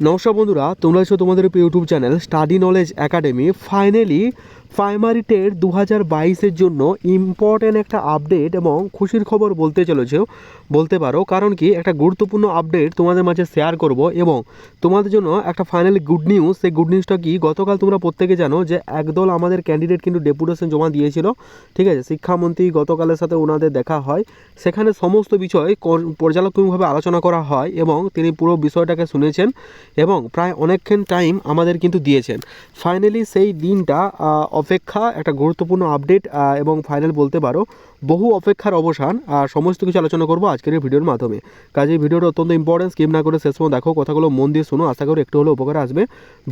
নমস্কার বন্ধুরা তোমরা আছো তোমাদের YouTube channel study knowledge academy finally primary TET দু হাজার বাইশের জন্য ইম্পর্ট্যান্ট একটা আপডেট এবং খুশির খবর বলতে চলেছে, বলতে পারো। কারণ কি? একটা গুরুত্বপূর্ণ আপডেট তোমাদের মাঝে শেয়ার করব এবং তোমাদের জন্য একটা ফাইনালি গুড নিউজ সেই গুড নিউজটা কি? গতকাল তোমরা প্রত্যেকে জানো যে একদল আমাদের ক্যান্ডিডেট কিন্তু ডেপুটেশন জমা দিয়েছিল। ঠিক আছে? শিক্ষামন্ত্রী গতকালের সাথে ওনাদের দেখা হয়। সেখানে সমস্ত বিষয় পর্যালোচনামূলকভাবে আলোচনা করা হয় এবং তিনি পুরো বিষয়টাকে শুনেছেন এবং প্রায় অনেকক্ষণ টাইম আমাদের কিন্তু দিয়েছেন। ফাইনালি সেই দিনটা অপেক্ষা, একটা গুরুত্বপূর্ণ আপডেট এবং ফাইনাল বলতে পারো, বহু অপেক্ষার অবসান, আর সমস্ত কিছু আলোচনা করব আজকের এই ভিডিওর মাধ্যমে। কাজে ভিডিওটা অত্যন্ত ইম্পর্টেন্ট স্কিপ না করে শেষ পর্যন্ত দেখো, কথাগুলো মন দিয়ে শোনো, আশা করি একটু হলেও উপকার আসবে।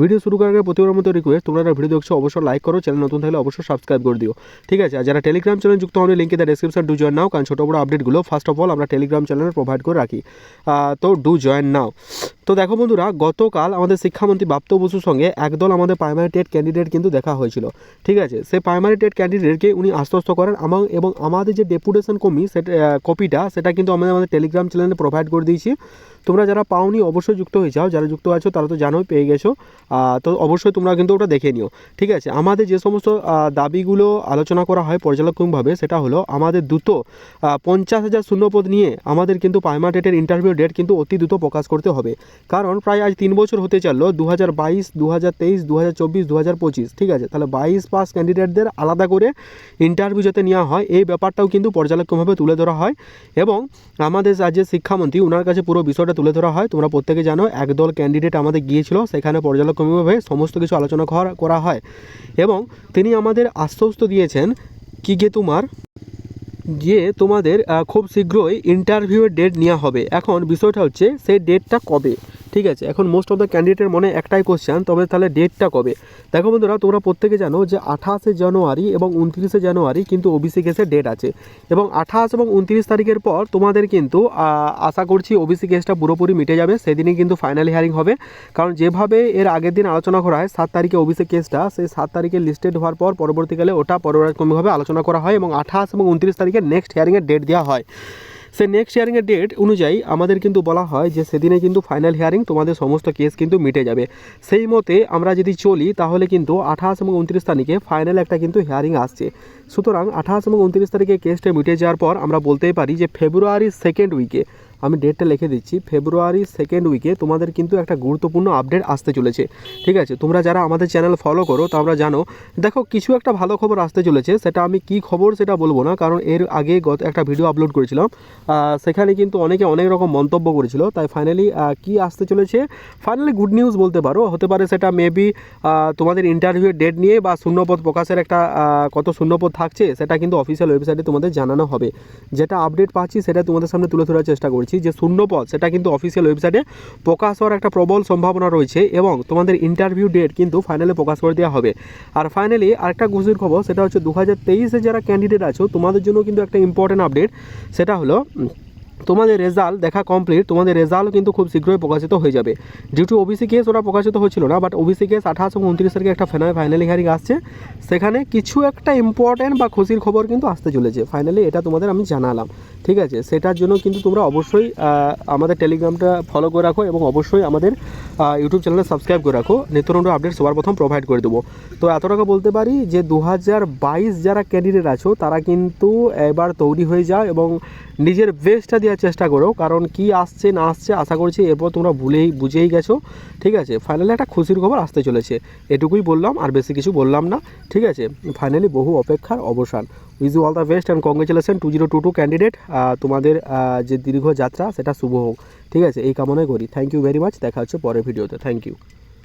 ভিডিও শুরু করার আগে প্রতিবার মতো রিকোয়েস্ট তোমরা ভিডিও দেখছ, অবশ্যই লাইক করো চ্যানেল নতুন থাকলে অবশ্যই সাবস্ক্রাইব করে দিও। ঠিক আছে, আর যারা টেলিগ্রাম চ্যানেল যুক্ত হবে লিঙ্কে the description do join now কারণ ছোটো বড় আপডেটগুলো ফার্স্ট অফ অল আমরা টেলিগ্রাম চ্যানেলে প্রোভাইড করে রাখি। তো ডু জয়েন নাও তো দেখো বন্ধুরা, গতকাল আমাদের শিক্ষামন্ত্রী বাপ্ত বসুর সঙ্গে একদল আমাদের প্রাইমারি টেট ক্যান্ডিডেট কিন্তু দেখা হয়েছিল। ঠিক আছে? সেই প্রাইমারি টেট ক্যান্ডিডেটকে উনি আশ্বস্ত করেন আমার এবং আমাদের যে ডেপুটেশন কমি সেটা কপিটা, সেটা কিন্তু আমরা আমাদের টেলিগ্রাম চ্যানেলে প্রোভাইড করে দিয়েছি। তোমরা যারা পাওনি অবশ্যই যুক্ত হয়ে যাও। যারা যুক্ত আছো তারা তো জানোই, পেয়ে গেছো। তো অবশ্যই তোমরা কিন্তু ওটা দেখে নিও। ঠিক আছে? আমাদের যে সমস্ত দাবিগুলো আলোচনা করা হয় পর্যালোচনামূলকভাবে সেটা হলো আমাদের দ্রুত পঞ্চাশ হাজার শূন্যপদ নিয়ে আমাদের কিন্তু প্রাইমারি ডেটের ইন্টারভিউ ডেট কিন্তু অতি দ্রুত প্রকাশ করতে হবে। কারণ প্রায় আজ তিন বছর হতে চলল দু হাজার বাইশ দু হাজার তেইশ দু হাজার চব্বিশ দু হাজার পঁচিশ। ঠিক আছে, তাহলে বাইশ পাস ক্যান্ডিডেটদের আলাদা করে ইন্টারভিউ যাতে নেওয়া হয়, এই ব্যাপারটাও কিন্তু পর্যালোচনামূলকভাবে তুলে ধরা হয়। এবং আমাদের রাজ্যের শিক্ষামন্ত্রী ওনার কাছে পুরো বিষয়টা তুলে ধরা হয়। তোমরা প্রত্যেকে জানো, একদল ক্যান্ডিডেট আমাদের গিয়েছিল, সেখানে পর্যালোচনামূলকভাবে সমস্ত কিছু আলোচনা করা- হয়। এবং তিনি আমাদের আশ্বস্ত দিয়েছেন, কি যে তোমার? যে তোমাদের খুব শীঘ্রই ইন্টারভিউয়ের ডেট নেওয়া হবে। এখন বিষয়টা হচ্ছে সেই ডেটটা কবে? ঠিক আছে, এখন মোস্ট অফ দ্য ক্যান্ডিডেটের মনে একটাই কোশ্চেন তবে তাহলে ডেটটা কবে? দেখো বন্ধুরা, তোমরা প্রত্যেকে জানো যে আঠাশে জানুয়ারি এবং উনত্রিশে জানুয়ারি কিন্তু ওবিসি কেসের ডেট আছে। এবং আঠাশ এবং উনত্রিশ তারিখের পর তোমাদের কিন্তু আশা করছি ওবিসি কেসটা পুরোপুরি মিটে যাবে, সেদিনই কিন্তু ফাইনালি হিয়ারিং হবে। কারণ যেভাবে এর আগের দিন আলোচনা করা হয়, সাত তারিখে ওবিসি কেসটা সেই সাত তারিখে লিস্টেড হওয়ার পর পরবর্তীকালে ওটা পরবর্তীভাবে আলোচনা করা হয় এবং আঠাশ এবং উনত্রিশ তারিখে নেক্সট হিয়ারিংয়ের ডেট দেওয়া হয়। সেই নেক্সট হিয়ারিংয়ের ডেট অনুযায়ী আমাদের কিন্তু বলা হয় যে সেদিনে কিন্তু ফাইনাল হিয়ারিং তোমাদের সমস্ত কেস কিন্তু মিটে যাবে। সেই মতে আমরা যদি চলি, তাহলে কিন্তু আঠাশ এবং উনত্রিশ তারিখে ফাইনাল একটা কিন্তু হিয়ারিং আসছে। সুতরাং আঠাশ এবং উনত্রিশ তারিখে কেসটা মিটে যাওয়ার পর আমরা বলতেই পারি যে ফেব্রুয়ারির সেকেন্ড উইকে আমি ডেটটা লিখে দিচ্ছি। ফেব্রুয়ারি সেকেন্ড উইকে তোমাদের কিন্তু একটা গুরুত্বপূর্ণ আপডেট আসতে চলেছে। ঠিক আছে? তোমরা যারা আমাদের চ্যানেল ফলো করো, তোমরা জানো, দেখো, কিছু একটা ভালো খবর আসতে চলেছে। সেটা আমি কি খবর সেটা বলব না, কারণ এর আগে গত একটা ভিডিও আপলোড করেছিলাম। সেখানে কিন্তু অনেকে অনেক রকম মন্তব্য করেছিল। তাই ফাইনালি কি আসতে চলেছে? ফাইনালি গুড নিউজ বলতে পারো। হতে পারে সেটা মেবি তোমাদের ইন্টারভিউয়ের ডেট নিয়ে বা শূন্যপদ প্রকাশের একটা কত শূন্যপদ থাকছে, সেটা কিন্তু অফিসিয়াল ওয়েবসাইটে তোমাদের জানানো হবে। যেটা আপডেট পাচ্ছি, সেটা তোমাদের সামনে তুলে ধরার চেষ্টা করছি। যে শূন্যপদ, সেটা কিন্তু অফিসিয়াল ওয়েবসাইটে প্রকাশ হওয়ার একটা প্রবল সম্ভাবনা রয়েছে এবং তোমাদের ইন্টারভিউ ডেট কিন্তু ফাইনালে প্রকাশ করে দেওয়া হবে। আর ফাইনালি আরেকটা খুশির খবর, সেটা হচ্ছে দু হাজার তেইশে যারা ক্যান্ডিডেট আছো, তোমাদের জন্য কিন্তু একটা ইম্পর্টেন্ট আপডেট সেটা হলো তোমাদের রেজাল্ট দেখা কমপ্লিট তোমাদের রেজাল্ট কিন্তু খুব শীঘ্রই প্রকাশিত হয়ে যাবে। ডিউ টু ওবিসি কেস ওরা প্রকাশিত হচ্ছিল না বাট ওবিসি কেস আঠাশ এবং উনত্রিশ তারিখে একটা ফাইনাল ফাইনালি হিয়ারিং আসছে। সেখানে কিছু একটা ইম্পর্ট্যান্ট বা খুশির খবর কিন্তু আসতে চলেছে। ফাইনালি এটা তোমাদের আমি জানালাম। ঠিক আছে? সেটার জন্য কিন্তু তোমরা অবশ্যই আমাদের টেলিগ্রামটা ফলো করে রাখো এবং অবশ্যই আমাদের ইউটিউব চ্যানেলে সাবস্ক্রাইব করে রাখো। নিত্য নতুন আপডেট সবার প্রথম প্রোভাইড করে দেবো। তো এত টাকা বলতে পারি যে দু হাজার বাইশ যারা ক্যান্ডিডেট আছো, তারা কিন্তু এবার তৈরি হয়ে যাও এবং নিজের বেস্টটা দেওয়ার চেষ্টা করো, কারণ কি আসছে না আসছে আশা করছি এরপর তোমরা ভুলেই, বুঝেই গেছো, ঠিক আছে? ফাইনালি একটা খুশির খবর আসতে চলেছে। এটুকুই বললাম, আর বেশি কিছু বললাম না, ঠিক আছে? ফাইনালি বহু অপেক্ষার অবসান। Wish you all the best and congratulation to zero two two candidate তোমাদের যে দীর্ঘ যাত্রা, সেটা শুভ হোক, ঠিক আছে? এই কামনাই করি। থ্যাংক ইউ ভেরি মাচ দেখা হচ্ছে পরের ভিডিওতে। Thank you